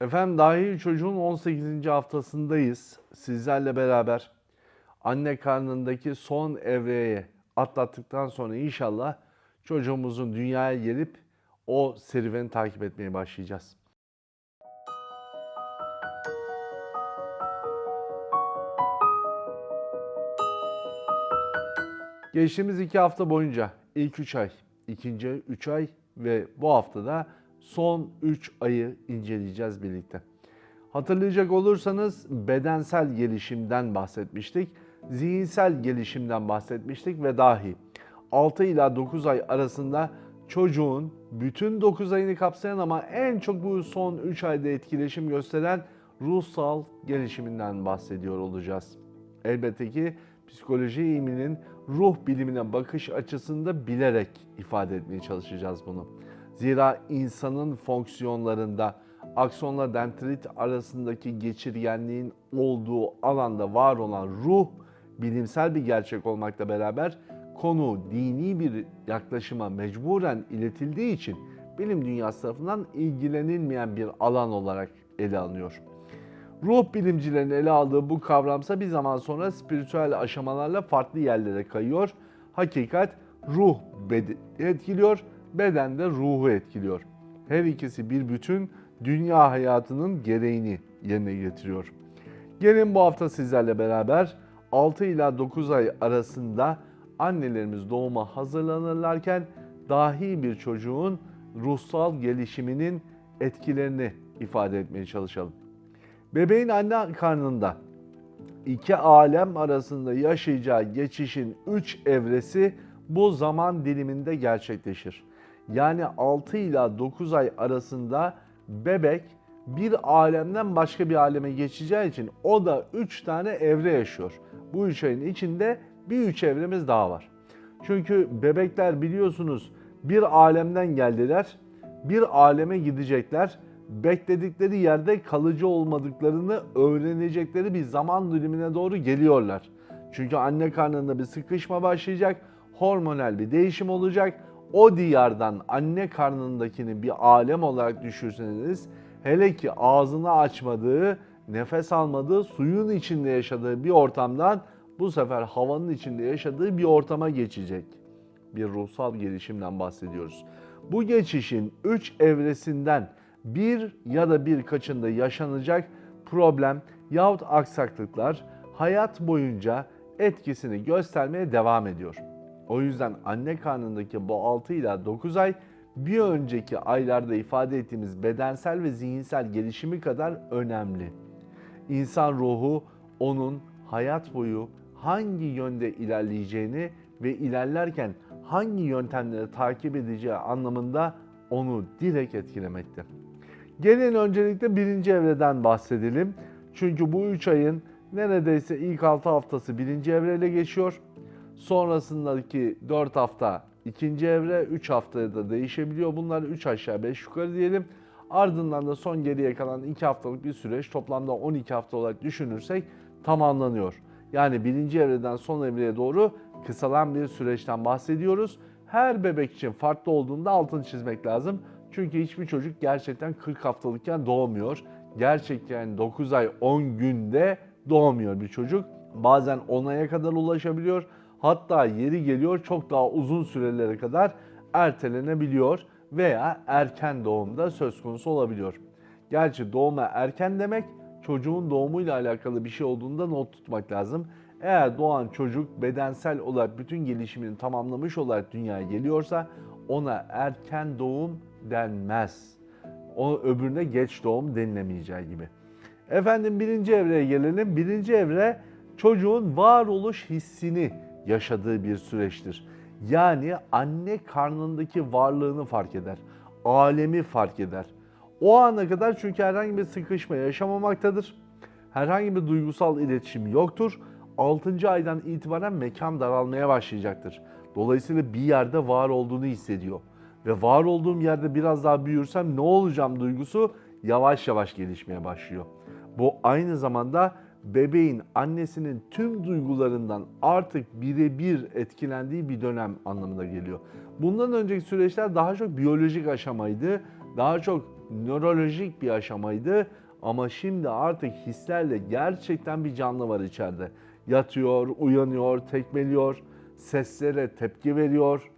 Efendim dahi çocuğun 18. haftasındayız. Sizlerle beraber anne karnındaki son evreye atlattıktan sonra inşallah çocuğumuzun dünyaya gelip o serüveni takip etmeye başlayacağız. Geçtiğimiz iki hafta boyunca ilk 3 ay, ikinci 3 ay ve bu haftada son 3 ayı inceleyeceğiz birlikte. Hatırlayacak olursanız bedensel gelişimden bahsetmiştik, zihinsel gelişimden bahsetmiştik ve dahi 6 ila 9 ay arasında çocuğun bütün 9 ayını kapsayan ama en çok bu son 3 ayda etkileşim gösteren ruhsal gelişiminden bahsediyor olacağız. Elbette ki psikoloji ilminin ruh bilimine bakış açısında bilerek ifade etmeye çalışacağız bunu. Zira insanın fonksiyonlarında aksonla dendrit arasındaki geçirgenliğin olduğu alanda var olan ruh bilimsel bir gerçek olmakla beraber konu dini bir yaklaşıma mecburen iletildiği için bilim dünyası tarafından ilgilenilmeyen bir alan olarak ele alınıyor. Ruh bilimcilerin ele aldığı bu kavramsa bir zaman sonra spiritüel aşamalarla farklı yerlere kayıyor. Hakikat ruh bedeni etkiliyor, beden de ruhu etkiliyor. Her ikisi bir bütün dünya hayatının gereğini yerine getiriyor. Gelin bu hafta sizlerle beraber 6 ila 9 ay arasında annelerimiz doğuma hazırlanırlarken dahi bir çocuğun ruhsal gelişiminin etkilerini ifade etmeye çalışalım. Bebeğin anne karnında iki alem arasında yaşayacağı geçişin üç evresi bu zaman diliminde gerçekleşir. Yani 6 ila 9 ay arasında bebek bir alemden başka bir aleme geçeceği için o da 3 tane evre yaşıyor. Bu 3 ayın içinde bir 3 evremiz daha var. Çünkü bebekler biliyorsunuz bir alemden geldiler, bir aleme gidecekler bekledikleri yerde kalıcı olmadıklarını öğrenecekleri bir zaman dilimine doğru geliyorlar. Çünkü anne karnında bir sıkışma başlayacak, hormonal bir değişim olacak. O diyardan anne karnındakini bir alem olarak düşünseniz, hele ki ağzını açmadığı, nefes almadığı, suyun içinde yaşadığı bir ortamdan bu sefer havanın içinde yaşadığı bir ortama geçecek. Bir ruhsal gelişimden bahsediyoruz. Bu geçişin üç evresinden bir ya da birkaçında yaşanacak problem yahut aksaklıklar hayat boyunca etkisini göstermeye devam ediyor. O yüzden anne karnındaki bu 6 ila 9 ay bir önceki aylarda ifade ettiğimiz bedensel ve zihinsel gelişimi kadar önemli. İnsan ruhu onun hayat boyu hangi yönde ilerleyeceğini ve ilerlerken hangi yöntemleri takip edeceği anlamında onu direkt etkilemekte. Gelin öncelikle birinci evreden bahsedelim. Çünkü bu 3 ayın neredeyse ilk 6 haftası birinci evreyle geçiyor. Sonrasındaki 4 hafta ikinci evre, 3 haftaya da değişebiliyor. Bunlar 3 aşağı 5 yukarı diyelim. Ardından da son geriye kalan 2 haftalık bir süreç toplamda 12 hafta olarak düşünürsek tamamlanıyor. Yani birinci evreden son evreye doğru kısalan bir süreçten bahsediyoruz. Her bebek için farklı olduğunda altını çizmek lazım. Çünkü hiçbir çocuk gerçekten 40 haftalıkken doğmuyor. Gerçekten 9 ay 10 günde doğmuyor bir çocuk. Bazen 10 aya kadar ulaşabiliyor. Hatta yeri geliyor çok daha uzun sürelere kadar ertelenebiliyor veya erken doğumda söz konusu olabiliyor. Gerçi doğuma erken demek çocuğun doğumuyla alakalı bir şey olduğunda not tutmak lazım. Eğer doğan çocuk bedensel olarak bütün gelişimini tamamlamış olarak dünyaya geliyorsa ona erken doğum denmez. O öbürüne geç doğum denilemeyeceği gibi. Efendim birinci evreye gelelim. Birinci evre çocuğun varoluş hissini yaşadığı bir süreçtir. Yani anne karnındaki varlığını fark eder. Alemi fark eder. O ana kadar çünkü herhangi bir sıkışma yaşamamaktadır. Herhangi bir duygusal iletişim yoktur. 6. aydan itibaren mekan daralmaya başlayacaktır. Dolayısıyla bir yerde var olduğunu hissediyor. Ve var olduğum yerde biraz daha büyürsem ne olacağım duygusu yavaş yavaş gelişmeye başlıyor. Bu aynı zamanda bebeğin annesinin tüm duygularından artık birebir etkilendiği bir dönem anlamına geliyor. Bundan önceki süreçler daha çok biyolojik aşamaydı. Daha çok nörolojik bir aşamaydı ama şimdi artık hislerle gerçekten bir canlı var içeride. Yatıyor, uyanıyor, tekmeliyor, seslere tepki veriyor,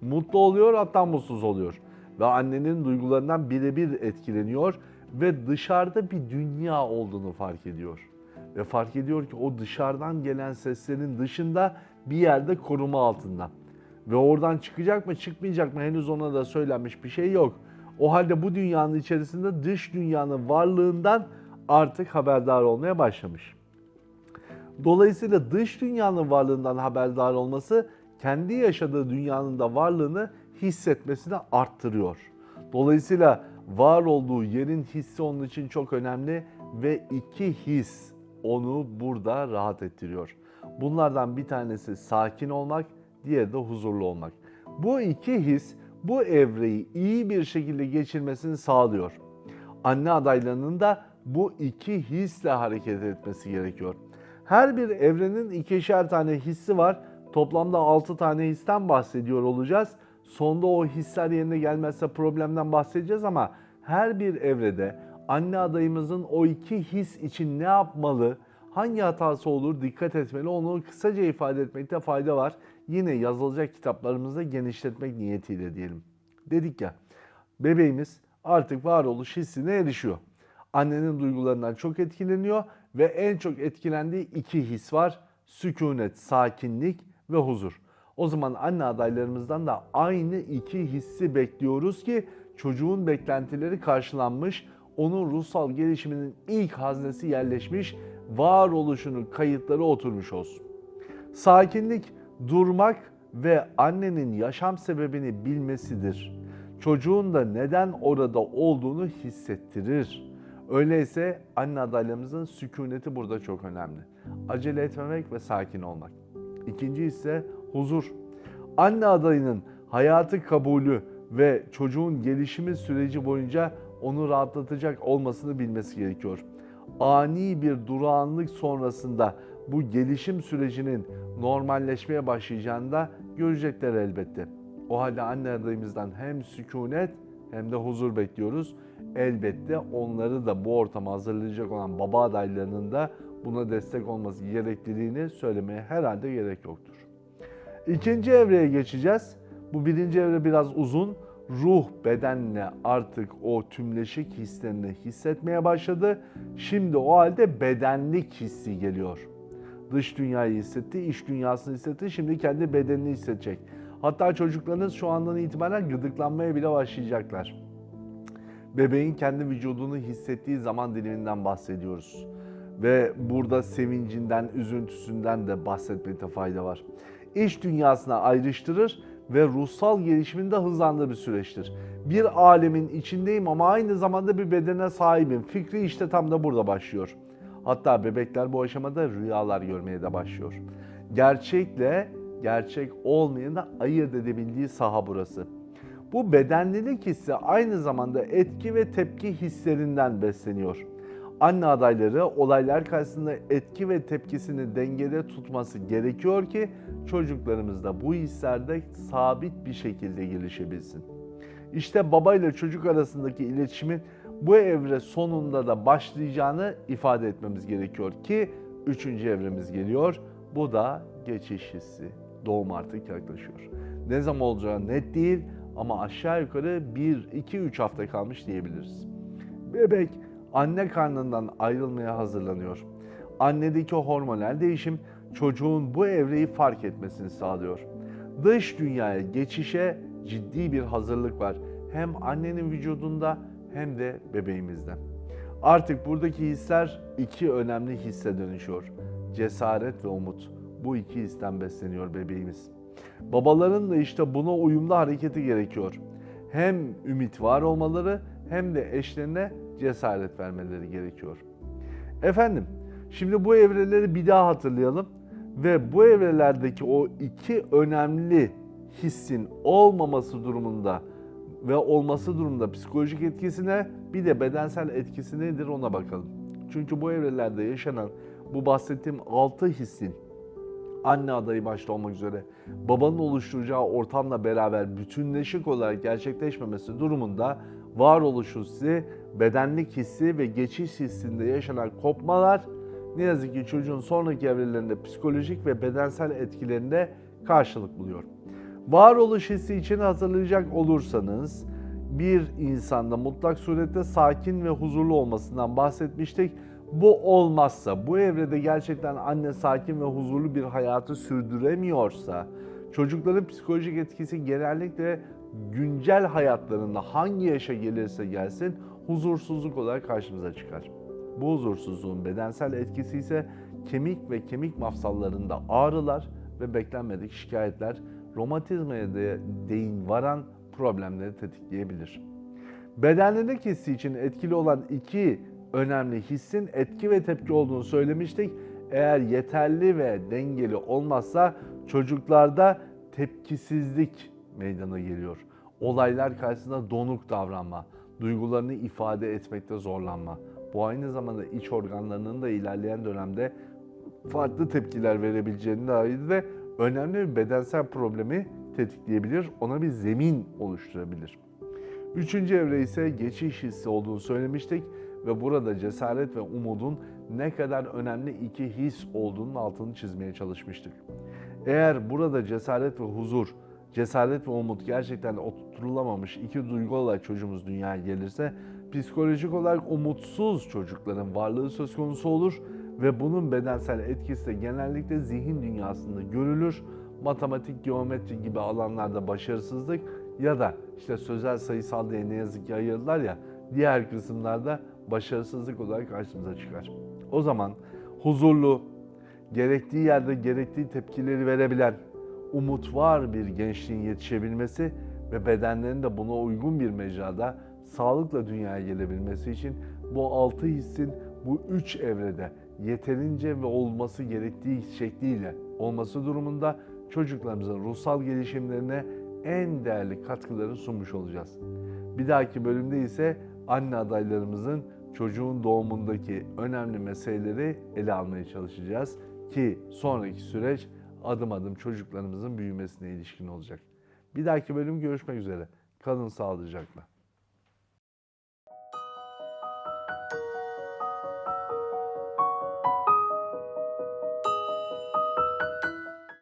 mutlu oluyor hatta mutsuz oluyor. Ve annenin duygularından birebir etkileniyor ve dışarıda bir dünya olduğunu fark ediyor. Ve fark ediyor ki o dışarıdan gelen seslerin dışında bir yerde koruma altında. Ve oradan çıkacak mı çıkmayacak mı henüz ona da söylenmiş bir şey yok. O halde bu dünyanın içerisinde dış dünyanın varlığından artık haberdar olmaya başlamış. Dolayısıyla dış dünyanın varlığından haberdar olması kendi yaşadığı dünyanın da varlığını hissetmesini arttırıyor. Dolayısıyla var olduğu yerin hissi onun için çok önemli ve iki his onu burada rahat ettiriyor. Bunlardan bir tanesi sakin olmak, diğeri de huzurlu olmak. Bu iki his bu evreyi iyi bir şekilde geçirmesini sağlıyor. Anne adaylarının da bu iki hisle hareket etmesi gerekiyor. Her bir evrenin ikişer tane hissi var. Toplamda 6 tane histen bahsediyor olacağız. Sonda o hisler yerine gelmezse problemden bahsedeceğiz ama her bir evrede anne adayımızın o iki his için ne yapmalı, hangi hatası olur dikkat etmeli onu kısaca ifade etmekte fayda var. Yine yazılacak kitaplarımızda genişletmek niyetiyle diyelim. Dedik ya bebeğimiz artık varoluş hissine erişiyor. Annenin duygularından çok etkileniyor ve en çok etkilendiği iki his var. Sükunet, sakinlik ve huzur. O zaman anne adaylarımızdan da aynı iki hissi bekliyoruz ki çocuğun beklentileri karşılanmış, onun ruhsal gelişiminin ilk haznesi yerleşmiş, varoluşunun kayıtları oturmuş olsun. Sakinlik, durmak ve annenin yaşam sebebini bilmesidir. Çocuğun da neden orada olduğunu hissettirir. Öyleyse anne adaylarımızın sükuneti burada çok önemli. Acele etmemek ve sakin olmak. İkinci ise huzur. Anne adayının hayatı kabulü ve çocuğun gelişimi süreci boyunca onu rahatlatacak olmasını bilmesi gerekiyor. Ani bir durağanlık sonrasında bu gelişim sürecinin normalleşmeye başlayacağını da görecekler elbette. O halde anne adayımızdan hem sükunet hem de huzur bekliyoruz. Elbette onları da bu ortama hazırlayacak olan baba adaylarının da buna destek olması gerekliliğini söylemeye herhalde gerek yoktur. İkinci evreye geçeceğiz. Bu birinci evre biraz uzun. Ruh bedenle artık o tümleşik hislerini hissetmeye başladı. Şimdi o halde bedenlik hissi geliyor. Dış dünyayı hissetti, iç dünyasını hissetti. Şimdi kendi bedenini hissedecek. Hatta çocuklarınız şu andan itibaren gıdıklanmaya bile başlayacaklar. Bebeğin kendi vücudunu hissettiği zaman diliminden bahsediyoruz. Ve burada sevincinden, üzüntüsünden de bahsetmekte fayda var. İç dünyasına ayrıştırır ve ruhsal gelişiminde hızlandığı bir süreçtir. Bir alemin içindeyim ama aynı zamanda bir bedene sahibim. Fikri işte tam da burada başlıyor. Hatta bebekler bu aşamada rüyalar görmeye de başlıyor. Gerçekle gerçek olmayanı ayırt edebildiği saha burası. Bu bedenlilik hissi aynı zamanda etki ve tepki hislerinden besleniyor. Anne adayları olaylar karşısında etki ve tepkisini dengede tutması gerekiyor ki çocuklarımız da bu hislerde sabit bir şekilde gelişebilsin. İşte baba ile çocuk arasındaki iletişimin bu evre sonunda da başlayacağını ifade etmemiz gerekiyor ki üçüncü evremiz geliyor. Bu da geçiş hissi. Doğum artık yaklaşıyor. Ne zaman olacağı net değil ama aşağı yukarı 1, 2, 3 hafta kalmış diyebiliriz. Bebek anne karnından ayrılmaya hazırlanıyor. Annedeki hormonal değişim çocuğun bu evreyi fark etmesini sağlıyor. Dış dünyaya geçişe ciddi bir hazırlık var. Hem annenin vücudunda hem de bebeğimizde. Artık buradaki hisler iki önemli hisse dönüşüyor. Cesaret ve umut. Bu iki histen besleniyor bebeğimiz. Babaların da işte buna uyumlu hareketi gerekiyor. Hem ümit var olmaları hem de eşlerine cesaret vermeleri gerekiyor. Efendim, şimdi bu evreleri bir daha hatırlayalım ve bu evrelerdeki o iki önemli hissin olmaması durumunda ve olması durumunda psikolojik etkisine bir de bedensel etkisi nedir ona bakalım. Çünkü bu evrelerde yaşanan bu bahsettiğim altı hissin anne adayı başta olmak üzere babanın oluşturacağı ortamla beraber bütünleşik olarak gerçekleşmemesi durumunda varoluş hissi, bedenlik hissi ve geçiş hissinde yaşanan kopmalar ne yazık ki çocuğun sonraki evrelerinde psikolojik ve bedensel etkilerinde karşılık buluyor. Varoluş hissi için hazırlayacak olursanız bir insanda mutlak surette sakin ve huzurlu olmasından bahsetmiştik. Bu olmazsa, bu evrede gerçekten anne sakin ve huzurlu bir hayatı sürdüremiyorsa, çocukların psikolojik etkisi genellikle güncel hayatlarında hangi yaşa gelirse gelsin huzursuzluk olarak karşımıza çıkar. Bu huzursuzluğun bedensel etkisi ise kemik ve kemik mafsallarında ağrılar ve beklenmedik şikayetler romatizmaya de değin varan problemleri tetikleyebilir. Bedenlilik hissi için etkili olan iki önemli hissin etki ve tepki olduğunu söylemiştik. Eğer yeterli ve dengeli olmazsa çocuklarda tepkisizlik meydana geliyor. Olaylar karşısında donuk davranma, duygularını ifade etmekte zorlanma. Bu aynı zamanda iç organlarının da ilerleyen dönemde farklı tepkiler verebileceğine dair ve önemli bir bedensel problemi tetikleyebilir, ona bir zemin oluşturabilir. Üçüncü evre ise geçiş hissi olduğunu söylemiştik ve burada cesaret ve umudun ne kadar önemli iki his olduğunun altını çizmeye çalışmıştık. Eğer burada cesaret ve huzur, cesaret ve umut gerçekten oturtulamamış iki duygu olarak çocuğumuz dünyaya gelirse psikolojik olarak umutsuz çocukların varlığı söz konusu olur ve bunun bedensel etkisi de genellikle zihin dünyasında görülür. Matematik, geometri gibi alanlarda başarısızlık ya da işte sözel sayısal diye ne yazık ki ayırdılar ya diğer kısımlarda başarısızlık olarak karşımıza çıkar. O zaman huzurlu, gerektiği yerde gerektiği tepkileri verebilen, umut var bir gençliğin yetişebilmesi ve bedenlerin de buna uygun bir mecrada sağlıkla dünyaya gelebilmesi için bu altı hissin bu üç evrede yeterince ve olması gerektiği şekliyle olması durumunda çocuklarımızın ruhsal gelişimlerine en değerli katkıları sunmuş olacağız. Bir dahaki bölümde ise anne adaylarımızın çocuğun doğumundaki önemli meseleleri ele almaya çalışacağız ki sonraki süreç adım adım çocuklarımızın büyümesine ilişkin olacak. Bir dahaki bölüm görüşmek üzere. Kalın sağlıcakla.